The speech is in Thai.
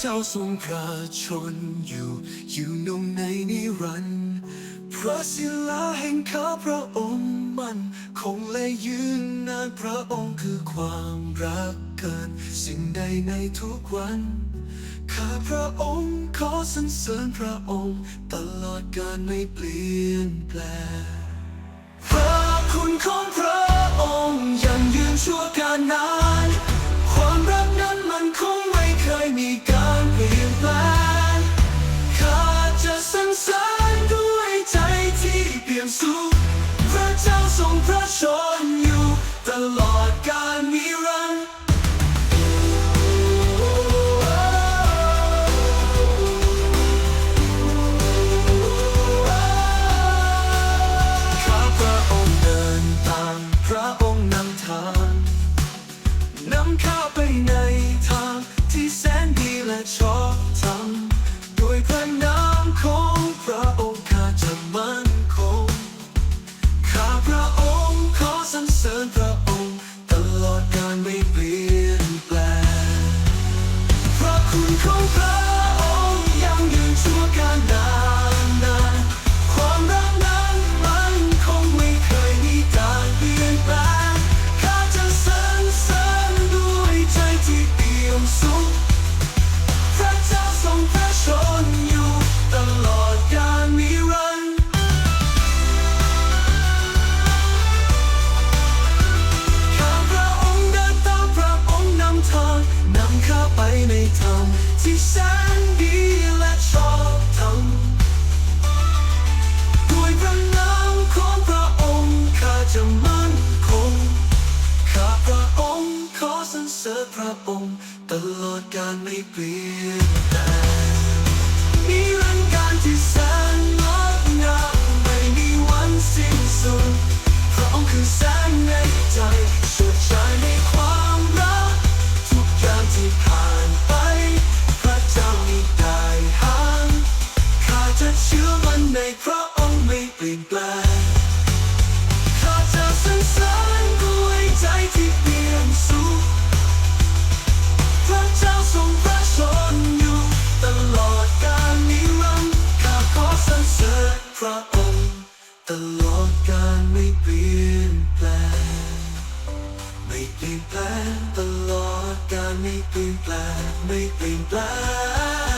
เจ้าทรงพระชนอยู่ อยู่นงในนิรันดร์พระศิลาแห่งข้าพระองค์มันคงและยืนนานพระองค์คือความรักเกิน สิ่งใดในทุกวันข้าพระองค์ขอสรรเสริญพระองค์ ตลอดกาลไม่เปลี่ยนแปลงพระคุณของพระองค์ยังยืนชั่วการนาน ที่แสนดีและชอบทำด้วยพระนามของพระองค์ข้าจะมั่นคงข้าพระองค์ขอสรรเสริญพระองค์ ตลอดกาลไม่เปลี่ยนแปลง ลี่ยนแปลงข้าจะสรรเสริญด้วยใจที่เปี่ยมสุขพระเจ้าทรงพระชนอยู่ ตลอดกาลนิรันดร์ข้าขอสรรเสริญพระองค์ตลอดกาลไม่เปลี่ยนแปลงไม่เปลี่ยนแปลงตลอดกาลไม่เปลี่ยนแปลงไม่เปลี่ยนแปลง